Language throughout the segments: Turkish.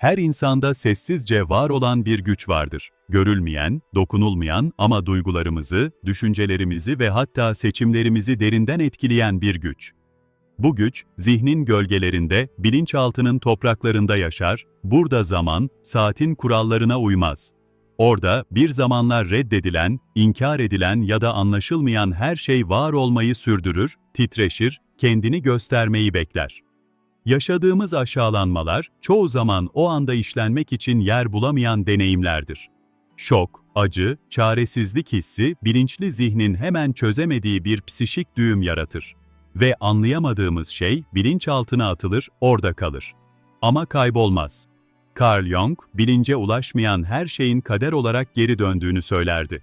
Her insanda sessizce var olan bir güç vardır. Görülmeyen, dokunulmayan ama duygularımızı, düşüncelerimizi ve hatta seçimlerimizi derinden etkileyen bir güç. Bu güç, zihnin gölgelerinde, bilinçaltının topraklarında yaşar, burada zaman, saatin kurallarına uymaz. Orada bir zamanlar reddedilen, inkar edilen ya da anlaşılmayan her şey var olmayı sürdürür, titreşir, kendini göstermeyi bekler. Yaşadığımız aşağılanmalar, çoğu zaman o anda işlenmek için yer bulamayan deneyimlerdir. Şok, acı, çaresizlik hissi, bilinçli zihnin hemen çözemediği bir psişik düğüm yaratır. Ve anlayamadığımız şey, bilinçaltına atılır, orada kalır. Ama kaybolmaz. Carl Jung, bilince ulaşmayan her şeyin kader olarak geri döndüğünü söylerdi.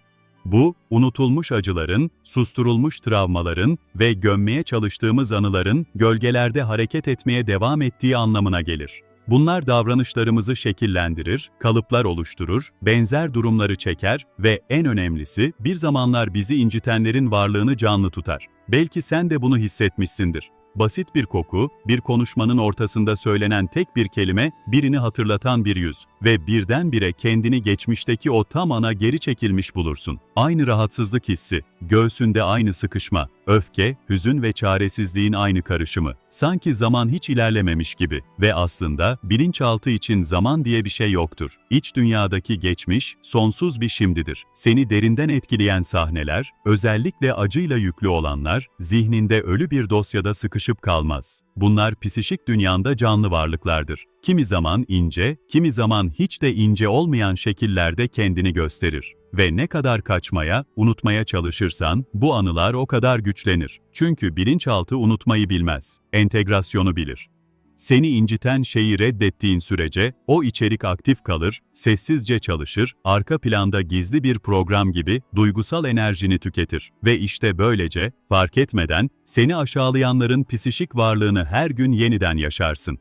Bu, unutulmuş acıların, susturulmuş travmaların ve gömmeye çalıştığımız anıların gölgelerde hareket etmeye devam ettiği anlamına gelir. Bunlar davranışlarımızı şekillendirir, kalıplar oluşturur, benzer durumları çeker ve en önemlisi bir zamanlar bizi incitenlerin varlığını canlı tutar. Belki sen de bunu hissetmişsindir. Basit bir koku, bir konuşmanın ortasında söylenen tek bir kelime, birini hatırlatan bir yüz ve birdenbire kendini geçmişteki o tam ana geri çekilmiş bulursun. Aynı rahatsızlık hissi, göğsünde aynı sıkışma, öfke, hüzün ve çaresizliğin aynı karışımı. Sanki zaman hiç ilerlememiş gibi ve aslında bilinçaltı için zaman diye bir şey yoktur. İç dünyadaki geçmiş, sonsuz bir şimdidir. Seni derinden etkileyen sahneler, özellikle acıyla yüklü olanlar, zihninde ölü bir dosyada sıkışıp kalmaz. Bunlar psişik dünyanda canlı varlıklardır. Kimi zaman ince, kimi zaman hiç de ince olmayan şekillerde kendini gösterir. Ve ne kadar kaçmaya, unutmaya çalışırsan, bu anılar o kadar güçlenir. Çünkü bilinçaltı unutmayı bilmez, entegrasyonu bilir. Seni inciten şeyi reddettiğin sürece, o içerik aktif kalır, sessizce çalışır, arka planda gizli bir program gibi duygusal enerjini tüketir. Ve işte böylece, fark etmeden, seni aşağılayanların psişik varlığını her gün yeniden yaşarsın.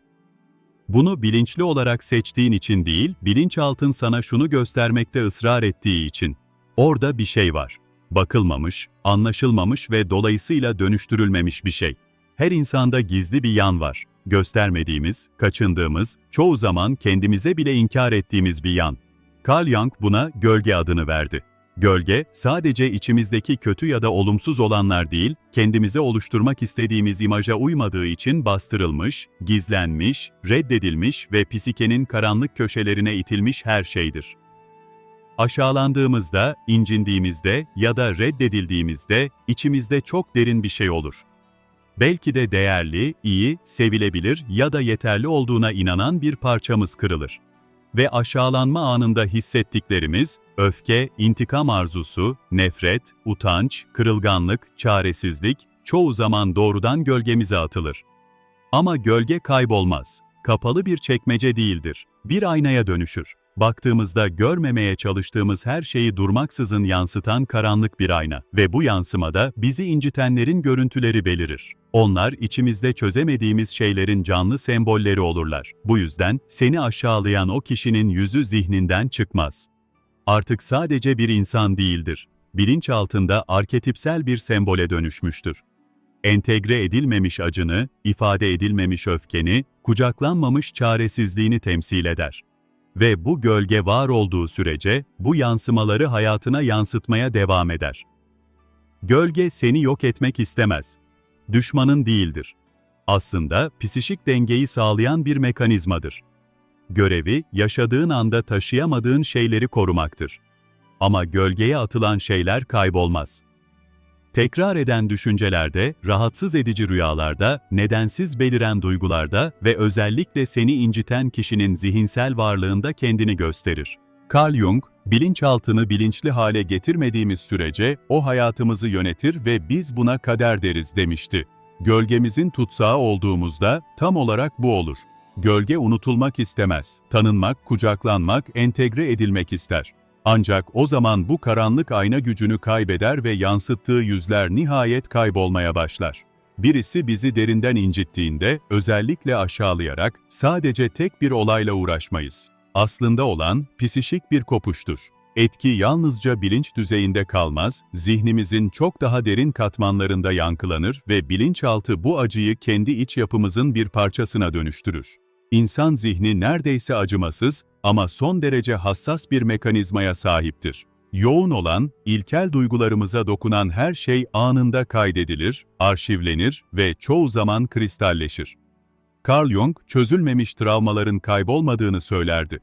Bunu bilinçli olarak seçtiğin için değil, bilinçaltın sana şunu göstermekte ısrar ettiği için. Orada bir şey var. Bakılmamış, anlaşılmamış ve dolayısıyla dönüştürülmemiş bir şey. Her insanda gizli bir yan var. Göstermediğimiz, kaçındığımız, çoğu zaman kendimize bile inkar ettiğimiz bir yan. Carl Jung buna gölge adını verdi. Gölge, sadece içimizdeki kötü ya da olumsuz olanlar değil, kendimize oluşturmak istediğimiz imaja uymadığı için bastırılmış, gizlenmiş, reddedilmiş ve psikenin karanlık köşelerine itilmiş her şeydir. Aşağılandığımızda, incindiğimizde ya da reddedildiğimizde içimizde çok derin bir şey olur. Belki de değerli, iyi, sevilebilir ya da yeterli olduğuna inanan bir parçamız kırılır ve aşağılanma anında hissettiklerimiz, öfke, intikam arzusu, nefret, utanç, kırılganlık, çaresizlik, çoğu zaman doğrudan gölgemize atılır. Ama gölge kaybolmaz. Kapalı bir çekmece değildir. Bir aynaya dönüşür. Baktığımızda görmemeye çalıştığımız her şeyi durmaksızın yansıtan karanlık bir ayna ve bu yansımada bizi incitenlerin görüntüleri belirir. Onlar içimizde çözemediğimiz şeylerin canlı sembolleri olurlar. Bu yüzden seni aşağılayan o kişinin yüzü zihninden çıkmaz. Artık sadece bir insan değildir. Bilinç altında arketipsel bir sembole dönüşmüştür. Entegre edilmemiş acını, ifade edilmemiş öfkeni, kucaklanmamış çaresizliğini temsil eder. Ve bu gölge var olduğu sürece bu yansımaları hayatına yansıtmaya devam eder. Gölge seni yok etmek istemez. Düşmanın değildir. Aslında psişik dengeyi sağlayan bir mekanizmadır. Görevi, yaşadığın anda taşıyamadığın şeyleri korumaktır. Ama gölgeye atılan şeyler kaybolmaz. Tekrar eden düşüncelerde, rahatsız edici rüyalarda, nedensiz beliren duygularda ve özellikle seni inciten kişinin zihinsel varlığında kendini gösterir. Carl Jung, bilinçaltını bilinçli hale getirmediğimiz sürece o hayatımızı yönetir ve biz buna kader deriz demişti. Gölgemizin tutsağı olduğumuzda tam olarak bu olur. Gölge unutulmak istemez, tanınmak, kucaklanmak, entegre edilmek ister. Ancak o zaman bu karanlık ayna gücünü kaybeder ve yansıttığı yüzler nihayet kaybolmaya başlar. Birisi bizi derinden incittiğinde, özellikle aşağılayarak, sadece tek bir olayla uğraşmayız. Aslında olan, psişik bir kopuştur. Etki yalnızca bilinç düzeyinde kalmaz, zihnimizin çok daha derin katmanlarında yankılanır ve bilinçaltı bu acıyı kendi iç yapımızın bir parçasına dönüştürür. İnsan zihni neredeyse acımasız ama son derece hassas bir mekanizmaya sahiptir. Yoğun olan, ilkel duygularımıza dokunan her şey anında kaydedilir, arşivlenir ve çoğu zaman kristalleşir. Carl Jung, çözülmemiş travmaların kaybolmadığını söylerdi.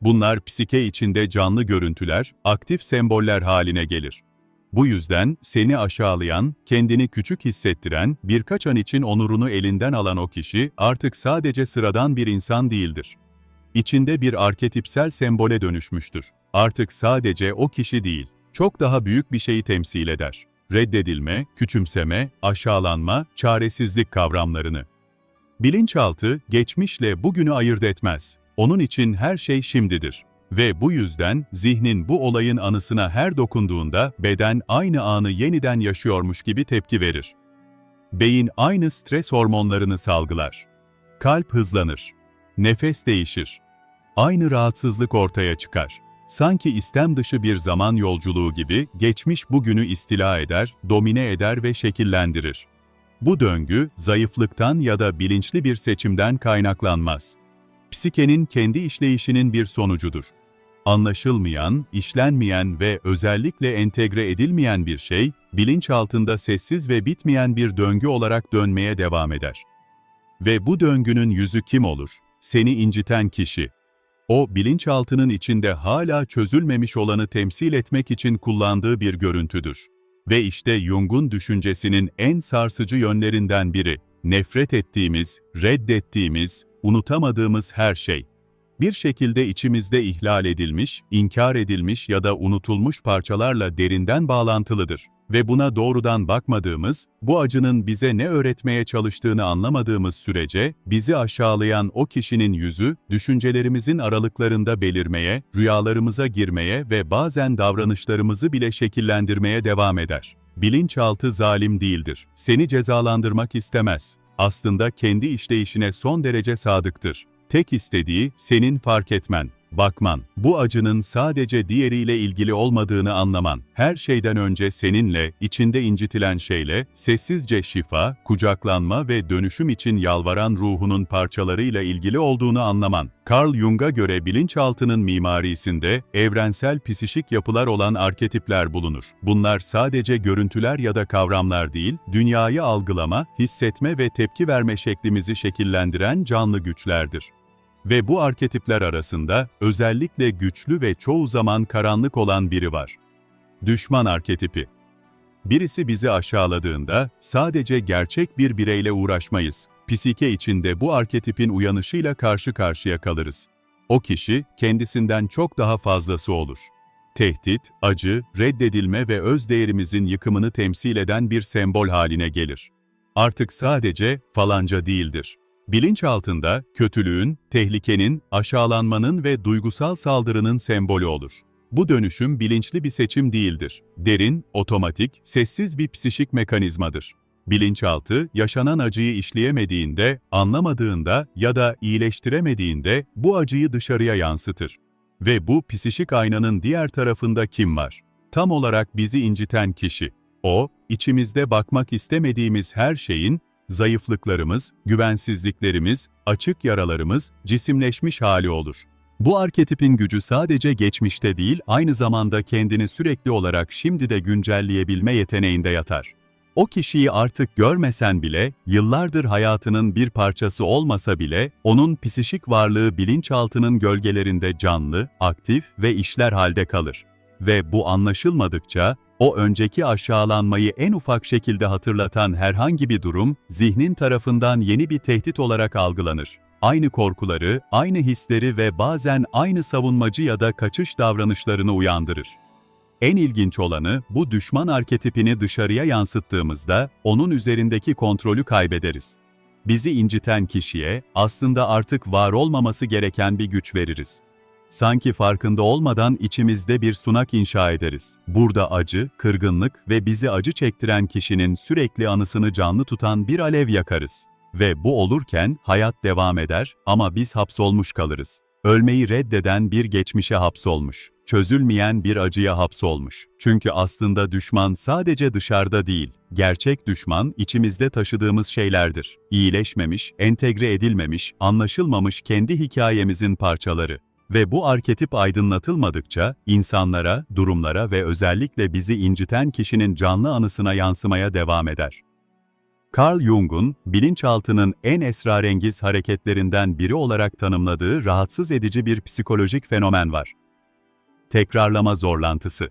Bunlar psike içinde canlı görüntüler, aktif semboller haline gelir. Bu yüzden seni aşağılayan, kendini küçük hissettiren, birkaç an için onurunu elinden alan o kişi artık sadece sıradan bir insan değildir. İçinde bir arketipsel sembole dönüşmüştür. Artık sadece o kişi değil, çok daha büyük bir şeyi temsil eder. Reddedilme, küçümseme, aşağılanma, çaresizlik kavramlarını. Bilinçaltı, geçmişle bugünü ayırt etmez. Onun için her şey şimdidir. Ve bu yüzden zihnin bu olayın anısına her dokunduğunda beden aynı anı yeniden yaşıyormuş gibi tepki verir. Beyin aynı stres hormonlarını salgılar. Kalp hızlanır. Nefes değişir. Aynı rahatsızlık ortaya çıkar. Sanki istem dışı bir zaman yolculuğu gibi geçmiş bugünü istila eder, domine eder ve şekillendirir. Bu döngü zayıflıktan ya da bilinçli bir seçimden kaynaklanmaz. Psikenin kendi işleyişinin bir sonucudur. Anlaşılmayan, işlenmeyen ve özellikle entegre edilmeyen bir şey, bilinç altında sessiz ve bitmeyen bir döngü olarak dönmeye devam eder. Ve bu döngünün yüzü kim olur? Seni inciten kişi. O, bilinçaltının içinde hala çözülmemiş olanı temsil etmek için kullandığı bir görüntüdür. Ve işte Jung'un düşüncesinin en sarsıcı yönlerinden biri, nefret ettiğimiz, reddettiğimiz, unutamadığımız her şey. Bir şekilde içimizde ihlal edilmiş, inkar edilmiş ya da unutulmuş parçalarla derinden bağlantılıdır. Ve buna doğrudan bakmadığımız, bu acının bize ne öğretmeye çalıştığını anlamadığımız sürece, bizi aşağılayan o kişinin yüzü, düşüncelerimizin aralıklarında belirmeye, rüyalarımıza girmeye ve bazen davranışlarımızı bile şekillendirmeye devam eder. Bilinçaltı zalim değildir. Seni cezalandırmak istemez. Aslında kendi işleyişine son derece sadıktır. Tek istediği senin fark etmen, bakman, bu acının sadece diğeriyle ilgili olmadığını anlaman, her şeyden önce seninle, içinde incitilen şeyle, sessizce şifa, kucaklanma ve dönüşüm için yalvaran ruhunun parçalarıyla ilgili olduğunu anlaman. Carl Jung'a göre bilinçaltının mimarisinde evrensel psişik yapılar olan arketipler bulunur. Bunlar sadece görüntüler ya da kavramlar değil, dünyayı algılama, hissetme ve tepki verme şeklimizi şekillendiren canlı güçlerdir. Ve bu arketipler arasında özellikle güçlü ve çoğu zaman karanlık olan biri var. Düşman arketipi. Birisi bizi aşağıladığında sadece gerçek bir bireyle uğraşmayız. Psike içinde bu arketipin uyanışıyla karşı karşıya kalırız. O kişi kendisinden çok daha fazlası olur. Tehdit, acı, reddedilme ve öz değerimizin yıkımını temsil eden bir sembol haline gelir. Artık sadece falanca değildir. Bilinç altında kötülüğün, tehlikenin, aşağılanmanın ve duygusal saldırının sembolü olur. Bu dönüşüm bilinçli bir seçim değildir. Derin, otomatik, sessiz bir psişik mekanizmadır. Bilinçaltı, yaşanan acıyı işleyemediğinde, anlamadığında ya da iyileştiremediğinde bu acıyı dışarıya yansıtır. Ve bu psişik aynanın diğer tarafında kim var? Tam olarak bizi inciten kişi. O, içimizde bakmak istemediğimiz her şeyin zayıflıklarımız, güvensizliklerimiz, açık yaralarımız cisimleşmiş hali olur. Bu arketipin gücü sadece geçmişte değil, aynı zamanda kendini sürekli olarak şimdi de güncelleyebilme yeteneğinde yatar. O kişiyi artık görmesen bile, yıllardır hayatının bir parçası olmasa bile, onun psişik varlığı bilinçaltının gölgelerinde canlı, aktif ve işler halde kalır. Ve bu anlaşılmadıkça, o önceki aşağılanmayı en ufak şekilde hatırlatan herhangi bir durum, zihnin tarafından yeni bir tehdit olarak algılanır. Aynı korkuları, aynı hisleri ve bazen aynı savunmacı ya da kaçış davranışlarını uyandırır. En ilginç olanı, bu düşman arketipini dışarıya yansıttığımızda, onun üzerindeki kontrolü kaybederiz. Bizi inciten kişiye, aslında artık var olmaması gereken bir güç veririz. Sanki farkında olmadan içimizde bir sunak inşa ederiz. Burada acı, kırgınlık ve bizi acı çektiren kişinin sürekli anısını canlı tutan bir alev yakarız. Ve bu olurken hayat devam eder ama biz hapsolmuş kalırız. Ölmeyi reddeden bir geçmişe hapsolmuş. Çözülmeyen bir acıya hapsolmuş. Çünkü aslında düşman sadece dışarıda değil, gerçek düşman içimizde taşıdığımız şeylerdir. İyileşmemiş, entegre edilmemiş, anlaşılmamış kendi hikayemizin parçaları. Ve bu arketip aydınlatılmadıkça insanlara, durumlara ve özellikle bizi inciten kişinin canlı anısına yansımaya devam eder. Carl Jung'un bilinçaltının en esrarengiz hareketlerinden biri olarak tanımladığı rahatsız edici bir psikolojik fenomen var. Tekrarlama zorlantısı.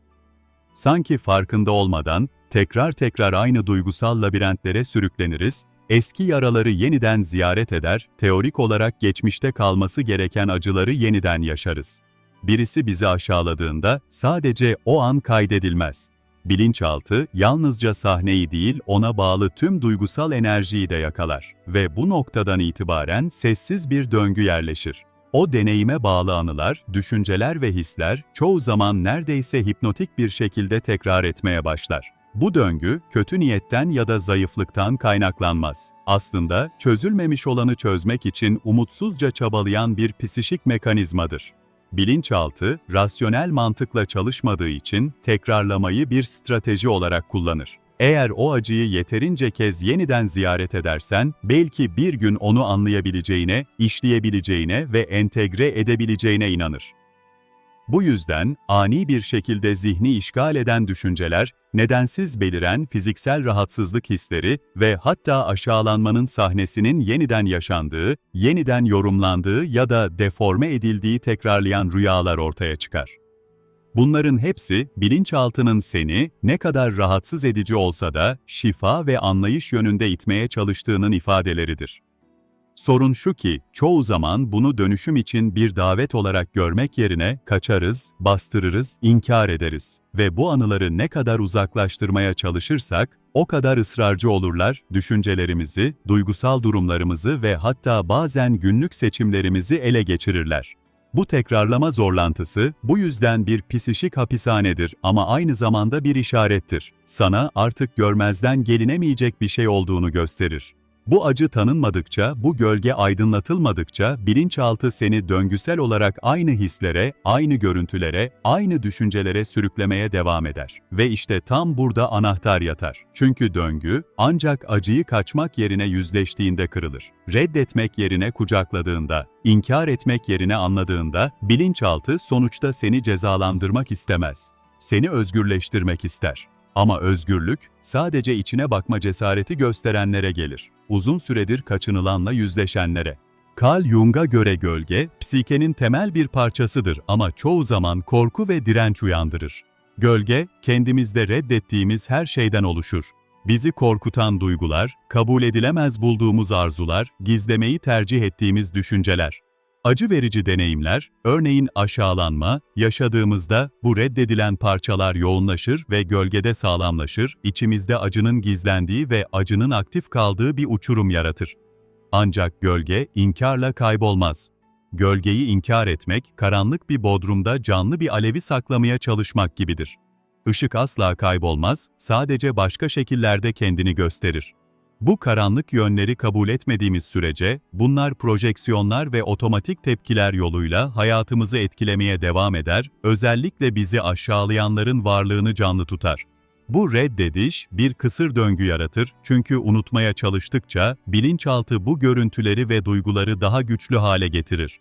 Sanki farkında olmadan tekrar tekrar aynı duygusal labirentlere sürükleniriz, eski yaraları yeniden ziyaret eder, teorik olarak geçmişte kalması gereken acıları yeniden yaşarız. Birisi bizi aşağıladığında sadece o an kaydedilmez. Bilinçaltı yalnızca sahneyi değil ona bağlı tüm duygusal enerjiyi de yakalar ve bu noktadan itibaren sessiz bir döngü yerleşir. O deneyime bağlı anılar, düşünceler ve hisler çoğu zaman neredeyse hipnotik bir şekilde tekrar etmeye başlar. Bu döngü kötü niyetten ya da zayıflıktan kaynaklanmaz. Aslında çözülmemiş olanı çözmek için umutsuzca çabalayan bir psişik mekanizmadır. Bilinçaltı, rasyonel mantıkla çalışmadığı için tekrarlamayı bir strateji olarak kullanır. Eğer o acıyı yeterince kez yeniden ziyaret edersen, belki bir gün onu anlayabileceğine, işleyebileceğine ve entegre edebileceğine inanır. Bu yüzden ani bir şekilde zihni işgal eden düşünceler, nedensiz beliren fiziksel rahatsızlık hisleri ve hatta aşağılanmanın sahnesinin yeniden yaşandığı, yeniden yorumlandığı ya da deforme edildiği tekrarlayan rüyalar ortaya çıkar. Bunların hepsi bilinçaltının seni ne kadar rahatsız edici olsa da şifa ve anlayış yönünde itmeye çalıştığının ifadeleridir. Sorun şu ki, çoğu zaman bunu dönüşüm için bir davet olarak görmek yerine kaçarız, bastırırız, inkar ederiz ve bu anıları ne kadar uzaklaştırmaya çalışırsak, o kadar ısrarcı olurlar, düşüncelerimizi, duygusal durumlarımızı ve hatta bazen günlük seçimlerimizi ele geçirirler. Bu tekrarlama zorlantısı, bu yüzden bir psişik hapishanedir ama aynı zamanda bir işarettir. Sana artık görmezden gelinemeyecek bir şey olduğunu gösterir. Bu acı tanınmadıkça, bu gölge aydınlatılmadıkça bilinçaltı seni döngüsel olarak aynı hislere, aynı görüntülere, aynı düşüncelere sürüklemeye devam eder. Ve işte tam burada anahtar yatar. Çünkü döngü ancak acıyı kaçmak yerine yüzleştiğinde kırılır. Reddetmek yerine kucakladığında, inkar etmek yerine anladığında bilinçaltı sonuçta seni cezalandırmak istemez. Seni özgürleştirmek ister. Ama özgürlük sadece içine bakma cesareti gösterenlere gelir. Uzun süredir kaçınılanla yüzleşenlere. Carl Jung'a göre gölge, psikenin temel bir parçasıdır ama çoğu zaman korku ve direnç uyandırır. Gölge, kendimizde reddettiğimiz her şeyden oluşur. Bizi korkutan duygular, kabul edilemez bulduğumuz arzular, gizlemeyi tercih ettiğimiz düşünceler. Acı verici deneyimler, örneğin aşağılanma, yaşadığımızda bu reddedilen parçalar yoğunlaşır ve gölgede sağlamlaşır, içimizde acının gizlendiği ve acının aktif kaldığı bir uçurum yaratır. Ancak gölge inkarla kaybolmaz. Gölgeyi inkar etmek, karanlık bir bodrumda canlı bir alevi saklamaya çalışmak gibidir. Işık asla kaybolmaz, sadece başka şekillerde kendini gösterir. Bu karanlık yönleri kabul etmediğimiz sürece, bunlar projeksiyonlar ve otomatik tepkiler yoluyla hayatımızı etkilemeye devam eder, özellikle bizi aşağılayanların varlığını canlı tutar. Bu reddediş bir kısır döngü yaratır çünkü unutmaya çalıştıkça bilinçaltı bu görüntüleri ve duyguları daha güçlü hale getirir.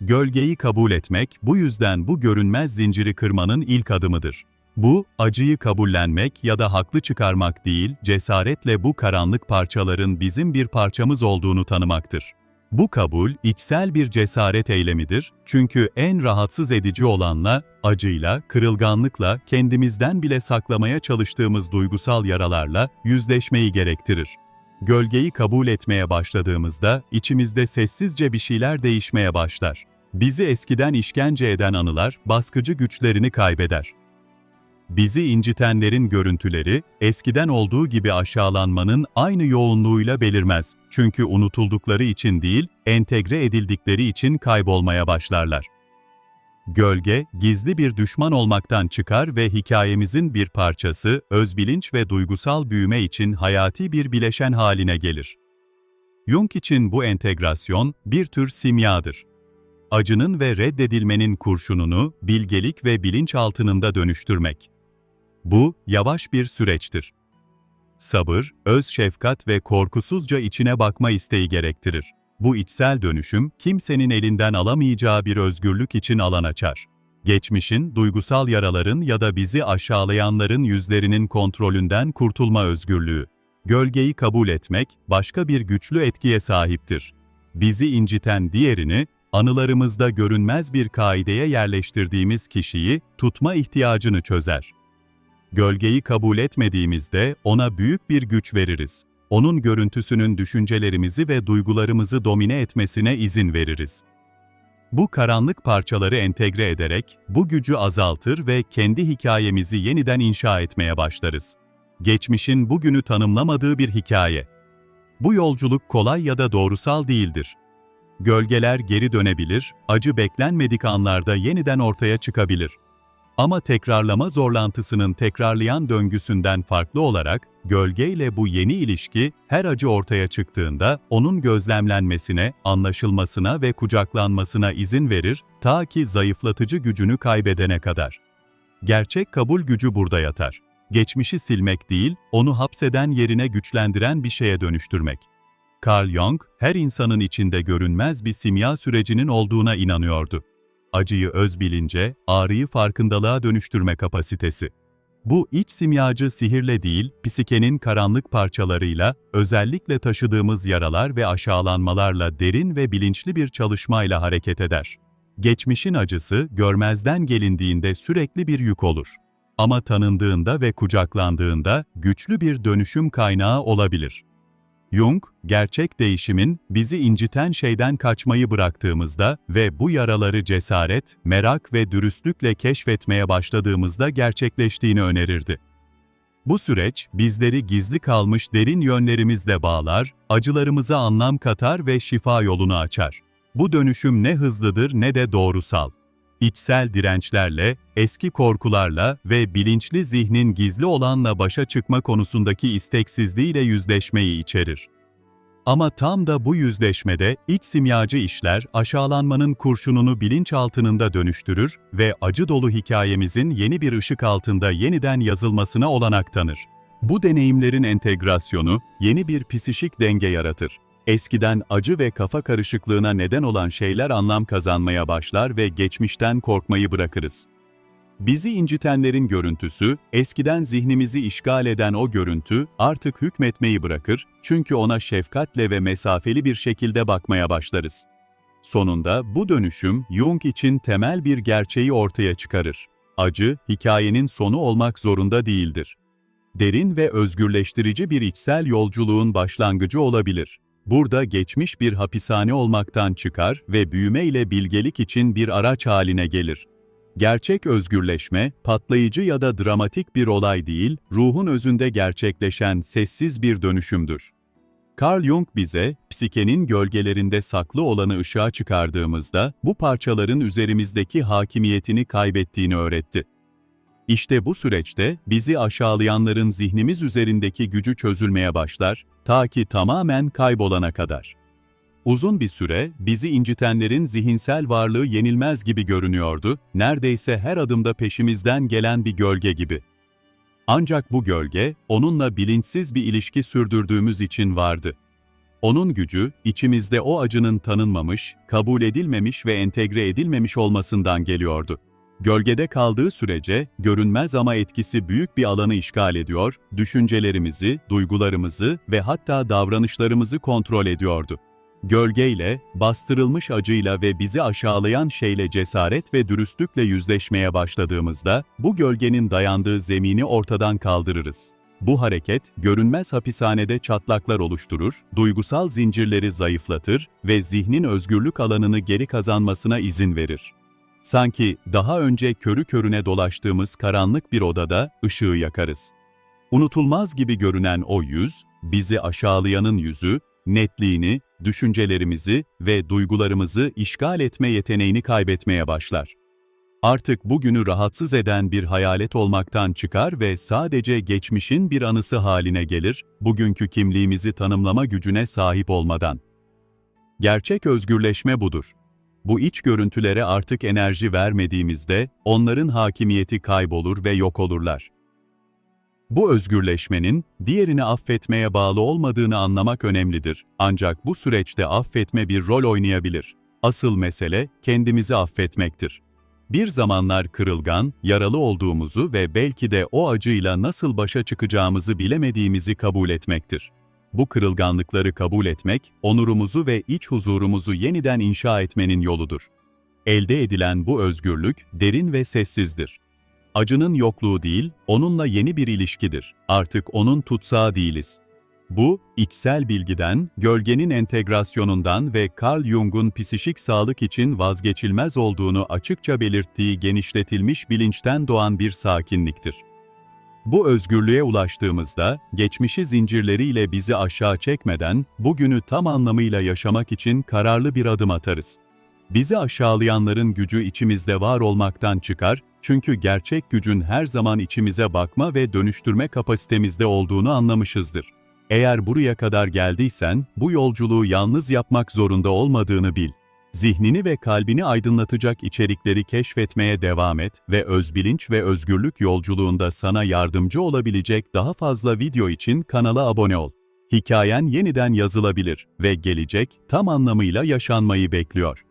Gölgeyi kabul etmek bu yüzden bu görünmez zinciri kırmanın ilk adımıdır. Bu, acıyı kabullenmek ya da haklı çıkarmak değil, cesaretle bu karanlık parçaların bizim bir parçamız olduğunu tanımaktır. Bu kabul, içsel bir cesaret eylemidir, çünkü en rahatsız edici olanla, acıyla, kırılganlıkla, kendimizden bile saklamaya çalıştığımız duygusal yaralarla yüzleşmeyi gerektirir. Gölgeyi kabul etmeye başladığımızda, içimizde sessizce bir şeyler değişmeye başlar. Bizi eskiden işkence eden anılar, baskıcı güçlerini kaybeder. Bizi incitenlerin görüntüleri, eskiden olduğu gibi aşağılanmanın aynı yoğunluğuyla belirmez. Çünkü unutuldukları için değil, entegre edildikleri için kaybolmaya başlarlar. Gölge, gizli bir düşman olmaktan çıkar ve hikayemizin bir parçası, özbilinç ve duygusal büyüme için hayati bir bileşen haline gelir. Jung için bu entegrasyon bir tür simyadır. Acının ve reddedilmenin kurşununu bilgelik ve bilinçaltında dönüştürmek. Bu, yavaş bir süreçtir. Sabır, öz şefkat ve korkusuzca içine bakma isteği gerektirir. Bu içsel dönüşüm, kimsenin elinden alamayacağı bir özgürlük için alan açar. Geçmişin, duygusal yaraların ya da bizi aşağılayanların yüzlerinin kontrolünden kurtulma özgürlüğü. Gölgeyi kabul etmek, başka bir güçlü etkiye sahiptir. Bizi inciten diğerini, anılarımızda görünmez bir kaideye yerleştirdiğimiz kişiyi tutma ihtiyacını çözer. Gölgeyi kabul etmediğimizde ona büyük bir güç veririz. Onun görüntüsünün düşüncelerimizi ve duygularımızı domine etmesine izin veririz. Bu karanlık parçaları entegre ederek bu gücü azaltır ve kendi hikayemizi yeniden inşa etmeye başlarız. Geçmişin bugünü tanımlamadığı bir hikaye. Bu yolculuk kolay ya da doğrusal değildir. Gölgeler geri dönebilir, acı beklenmedik anlarda yeniden ortaya çıkabilir. Ama tekrarlama zorlantısının tekrarlayan döngüsünden farklı olarak, gölgeyle bu yeni ilişki, her acı ortaya çıktığında onun gözlemlenmesine, anlaşılmasına ve kucaklanmasına izin verir, ta ki zayıflatıcı gücünü kaybedene kadar. Gerçek kabul gücü burada yatar. Geçmişi silmek değil, onu hapseden yerine güçlendiren bir şeye dönüştürmek. Carl Jung, her insanın içinde görünmez bir simya sürecinin olduğuna inanıyordu acıyı öz bilince, ağrıyı farkındalığa dönüştürme kapasitesi. Bu iç simyacı sihirle değil, psikenin karanlık parçalarıyla, özellikle taşıdığımız yaralar ve aşağılanmalarla derin ve bilinçli bir çalışmayla hareket eder. Geçmişin acısı, görmezden gelindiğinde sürekli bir yük olur. Ama tanındığında ve kucaklandığında güçlü bir dönüşüm kaynağı olabilir. Jung, gerçek değişimin bizi inciten şeyden kaçmayı bıraktığımızda ve bu yaraları cesaret, merak ve dürüstlükle keşfetmeye başladığımızda gerçekleştiğini önerirdi. Bu süreç, bizleri gizli kalmış derin yönlerimizle bağlar, acılarımıza anlam katar ve şifa yolunu açar. Bu dönüşüm ne hızlıdır ne de doğrusal içsel dirençlerle, eski korkularla ve bilinçli zihnin gizli olanla başa çıkma konusundaki isteksizliğiyle yüzleşmeyi içerir. Ama tam da bu yüzleşmede iç simyacı işler aşağılanmanın kurşununu bilinçaltında dönüştürür ve acı dolu hikayemizin yeni bir ışık altında yeniden yazılmasına olanak tanır. Bu deneyimlerin entegrasyonu yeni bir psişik denge yaratır Eskiden acı ve kafa karışıklığına neden olan şeyler anlam kazanmaya başlar ve geçmişten korkmayı bırakırız. Bizi incitenlerin görüntüsü, eskiden zihnimizi işgal eden o görüntü artık hükmetmeyi bırakır çünkü ona şefkatle ve mesafeli bir şekilde bakmaya başlarız. Sonunda bu dönüşüm Jung için temel bir gerçeği ortaya çıkarır. Acı, hikayenin sonu olmak zorunda değildir. Derin ve özgürleştirici bir içsel yolculuğun başlangıcı olabilir. Burada geçmiş bir hapishane olmaktan çıkar ve büyüme ile bilgelik için bir araç haline gelir. Gerçek özgürleşme, patlayıcı ya da dramatik bir olay değil, ruhun özünde gerçekleşen sessiz bir dönüşümdür. Carl Jung bize, psikenin gölgelerinde saklı olanı ışığa çıkardığımızda, bu parçaların üzerimizdeki hakimiyetini kaybettiğini öğretti. İşte bu süreçte bizi aşağılayanların zihnimiz üzerindeki gücü çözülmeye başlar, ta ki tamamen kaybolana kadar. Uzun bir süre bizi incitenlerin zihinsel varlığı yenilmez gibi görünüyordu, neredeyse her adımda peşimizden gelen bir gölge gibi. Ancak bu gölge, onunla bilinçsiz bir ilişki sürdürdüğümüz için vardı. Onun gücü, içimizde o acının tanınmamış, kabul edilmemiş ve entegre edilmemiş olmasından geliyordu. Gölgede kaldığı sürece görünmez ama etkisi büyük bir alanı işgal ediyor, düşüncelerimizi, duygularımızı ve hatta davranışlarımızı kontrol ediyordu. Gölgeyle, bastırılmış acıyla ve bizi aşağılayan şeyle cesaret ve dürüstlükle yüzleşmeye başladığımızda bu gölgenin dayandığı zemini ortadan kaldırırız. Bu hareket, görünmez hapishanede çatlaklar oluşturur, duygusal zincirleri zayıflatır ve zihnin özgürlük alanını geri kazanmasına izin verir. Sanki daha önce körü körüne dolaştığımız karanlık bir odada ışığı yakarız. Unutulmaz gibi görünen o yüz, bizi aşağılayanın yüzü, netliğini, düşüncelerimizi ve duygularımızı işgal etme yeteneğini kaybetmeye başlar. Artık bugünü rahatsız eden bir hayalet olmaktan çıkar ve sadece geçmişin bir anısı haline gelir, bugünkü kimliğimizi tanımlama gücüne sahip olmadan. Gerçek özgürleşme budur Bu iç görüntülere artık enerji vermediğimizde onların hakimiyeti kaybolur ve yok olurlar. Bu özgürleşmenin diğerini affetmeye bağlı olmadığını anlamak önemlidir. Ancak bu süreçte affetme bir rol oynayabilir. Asıl mesele kendimizi affetmektir. Bir zamanlar kırılgan, yaralı olduğumuzu ve belki de o acıyla nasıl başa çıkacağımızı bilemediğimizi kabul etmektir. Bu kırılganlıkları kabul etmek, onurumuzu ve iç huzurumuzu yeniden inşa etmenin yoludur. Elde edilen bu özgürlük derin ve sessizdir. Acının yokluğu değil, onunla yeni bir ilişkidir. Artık onun tutsağı değiliz. Bu, içsel bilgiden, gölgenin entegrasyonundan ve Carl Jung'un psişik sağlık için vazgeçilmez olduğunu açıkça belirttiği genişletilmiş bilinçten doğan bir sakinliktir. Bu özgürlüğe ulaştığımızda, geçmişi zincirleriyle bizi aşağı çekmeden, bugünü tam anlamıyla yaşamak için kararlı bir adım atarız. Bizi aşağılayanların gücü içimizde var olmaktan çıkar, çünkü gerçek gücün her zaman içimize bakma ve dönüştürme kapasitemizde olduğunu anlamışızdır. Eğer buraya kadar geldiysen, bu yolculuğu yalnız yapmak zorunda olmadığını bil. Zihnini ve kalbini aydınlatacak içerikleri keşfetmeye devam et ve özbilinç ve özgürlük yolculuğunda sana yardımcı olabilecek daha fazla video için kanala abone ol. Hikayen yeniden yazılabilir ve gelecek tam anlamıyla yaşanmayı bekliyor.